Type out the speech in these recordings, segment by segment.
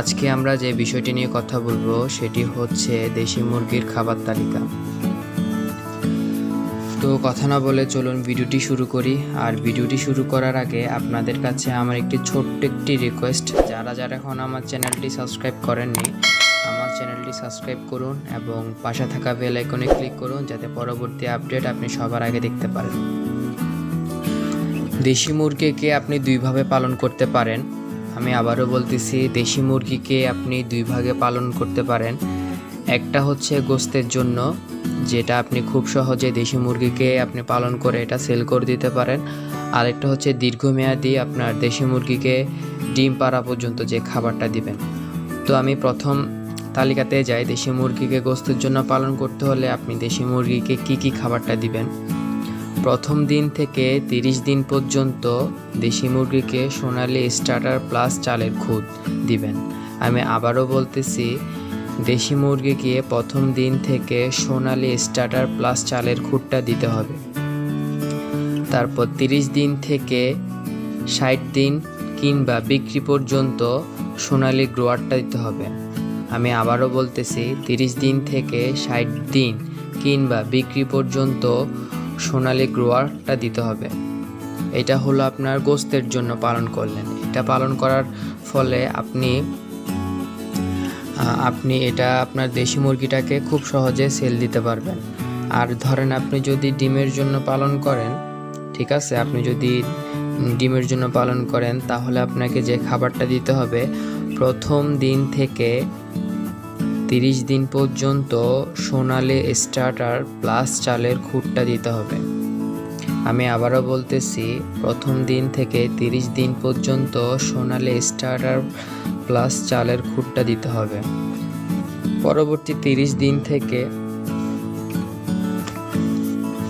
আজকে আমরা যে বিষয়টি নিয়ে কথা বলব, সেটি হচ্ছে দেশি মুরগির খাবার তালিকা। তো কথা না বলে চলুন ভিডিওটি শুরু করি। আর ভিডিওটি শুরু করার আগে আপনাদের কাছে আমার একটি ছোট্ট একটি রিকোয়েস্ট যারা যারা এখন আমার চ্যানেলটি সাবস্ক্রাইব করেননি, আমার চ্যানেলটি সাবস্ক্রাইব করুন এবং পাশে থাকা বেল আইকনে ক্লিক করুন, যাতে পরবর্তী আপডেট আপনি সবার আগে দেখতে পারেন। দেশি মুরগিকে আপনি দুইভাবে পালন করতে পারেন। আমি আবারও বলতেছি, দেশি মুরগিকে আপনি দুই ভাগে পালন করতে পারেন। একটা হচ্ছে গোস্তের জন্য, যেটা আপনি খুব সহজে দেশি মুরগিকে আপনি পালন করে এটা সেল করে দিতে পারেন। আরেকটা হচ্ছে দীর্ঘমেয়াদী আপনার দেশি মুরগিকে ডিম পাড়া পর্যন্ত যে খাবারটা দিবেন। তো আমি প্রথম তালিকাতে যাই, দেশি মুরগিকে গোস্তের জন্য পালন করতে হলে আপনি দেশি মুরগিকে কি কি খাবারটা দিবেন। প্রথম দিন থেকে তিরিশ দিন পর্যন্ত দেশি মুরগিকে সোনালি স্টার্টার প্লাস চালের খুদ দিবেন। আমি আবারও বলতেছি, দেশি মুরগিকে প্রথম দিন থেকে সোনালি স্টার্টার প্লাস চালের খুঁটটা দিতে হবে। তারপর তিরিশ দিন থেকে ষাট দিন কিংবা বিক্রি পর্যন্ত সোনালি গ্রোয়ারটা দিতে হবে। আমি আবারও বলতেছি, তিরিশ দিন থেকে ষাট দিন কিংবা বিক্রি পর্যন্ত সোনালি গ্রোয়ারটা দিতে হবে। এটা হলো আপনার গোস্তের জন্য পালন করলেন। এটা পালন করার ফলে আপনি আপনি এটা আপনার দেশি মুরগিটাকে খুব সহজে সেল দিতে পারবেন। আর ধরেন আপনি যদি ডিমের জন্য পালন করেন, ঠিক আছে, আপনি যদি ডিমের জন্য পালন করেন, তাহলে আপনাকে যে খাবারটা দিতে হবে, প্রথম দিন থেকে তিরিশ দিন পর্যন্ত সোনালি স্টার্টার প্লাস চালের খুঁটটা দিতে হবে। আমি আবারও বলতেছি, প্রথম দিন থেকে তিরিশ দিন পর্যন্ত সোনালি স্টার্টার প্লাস চালের খুঁটটা দিতে হবে। পরবর্তী তিরিশ দিন থেকে,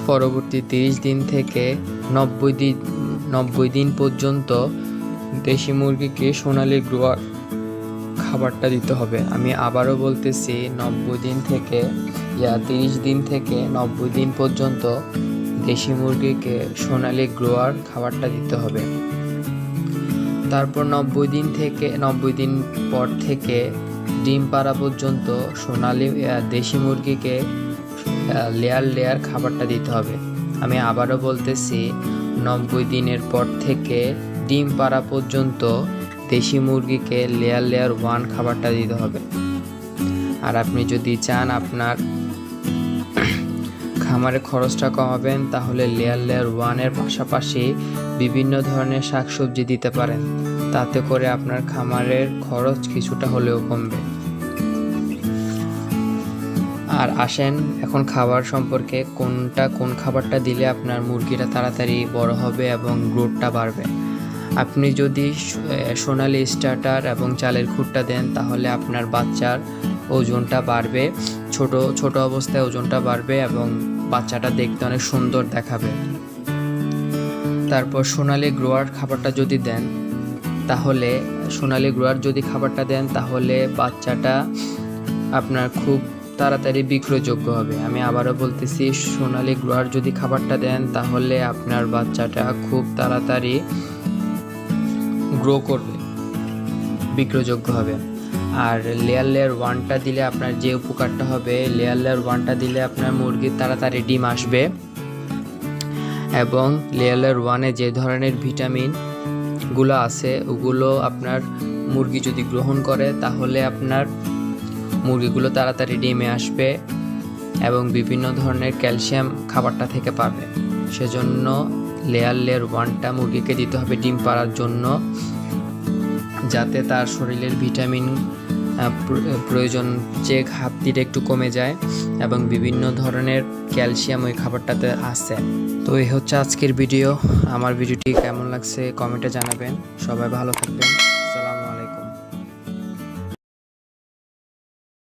পরবর্তী তিরিশ দিন থেকে নব্বই দিন নব্বই দিন পর্যন্ত দেশি মুরগিকে সোনালি গ্রোয়ার খাবারটা দিতে হবে। আমি আবারও বলতেছি, নব্বই দিন থেকে ইয়া তিরিশ দিন থেকে নব্বই দিন পর্যন্ত দেশি মুরগিকে সোনালি গ্রোয়ার খাবারটা দিতে হবে। তারপর নব্বই দিন থেকে, নব্বই দিন পর থেকে ডিম পাড়া পর্যন্ত সোনালি দেশি মুরগিকে লেয়ার লেয়ার খাবারটা দিতে হবে। আমি আবারও বলতেছি, নব্বই দিনের পর থেকে ডিম পাড়া পর্যন্ত দেশি মুরগিকে লেয়ার লেয়ার ওয়ান খাবারটা দিতে হবে। আর আপনি যদি চান আপনার খামারে খরচটা কমাবেন, তাহলে লেয়ার লেয়ার ওয়ানের পাশাপাশি বিভিন্ন ধরনের শাকসবজি দিতে পারেন। তাতে করে আপনার খামারের খরচ কিছুটা হলেও কমবে। আর আসেন, এখন খাবার সম্পর্কে কোনটা কোন খাবারটা দিলে আপনার মুরগিটা তাড়াতাড়ি বড় হবে এবং গ্রোথটা বাড়বে। আপনি যদি সোনালি স্টার্টার এবং চালের খুঁটটা দেন, তাহলে আপনার বাচ্চার ওজনটা বাড়বে। ছোট ছোট অবস্থায় ওজনটা বাড়বে এবং বাচ্চাটা দেখতে অনেক সুন্দর দেখাবে। তারপর সোনালি গ্রোয়ার খাবারটা যদি দেন, তাহলে, সোনালি গ্রোয়ার যদি খাবারটা দেন, তাহলে বাচ্চাটা আপনার খুব তাড়াতাড়ি বিক্রয়যোগ্য হবে। আমি আবারও বলতেছি, সোনালি গ্রোয়ার যদি খাবারটা দেন, তাহলে আপনার বাচ্চাটা খুব তাড়াতাড়ি গ্রো করবে, বিক্রয়যোগ্য হবে। আর লেয়ার লেয়ার ওয়ানটা দিলে আপনার যে উপকারটা হবে লেয়ার লেয়ার ওয়ানটা দিলে আপনার মুরগির তাড়াতাড়ি ডিম আসবে। এবং লেয়ার লেয়ার ওয়ানে যে ধরনের ভিটামিনগুলো আছে, ওগুলো আপনার মুরগি যদি গ্রহণ করে, তাহলে আপনার মুরগিগুলো তাড়াতাড়ি ডিমে আসবে এবং বিভিন্ন ধরনের ক্যালসিয়াম খাবারটা থেকে পাবে। সেজন্য লেয়ার লেয়ার ওয়ানটা মুরগিকে দিতে হবে ডিম পাড়ার জন্য, যাতে তার শরীরের ভিটামিন প্র- প্রয়োজন যে ঘাটতিটা একটু কমে যায় এবং বিভিন্ন ধরনের ক্যালসিয়াম ওই খাবারটাতে আসে তো এই হচ্ছে আজকের ভিডিও। আমার ভিডিওটি কেমন লাগছে কমেন্টে জানাবেন। সবাই ভালো থাকবেন।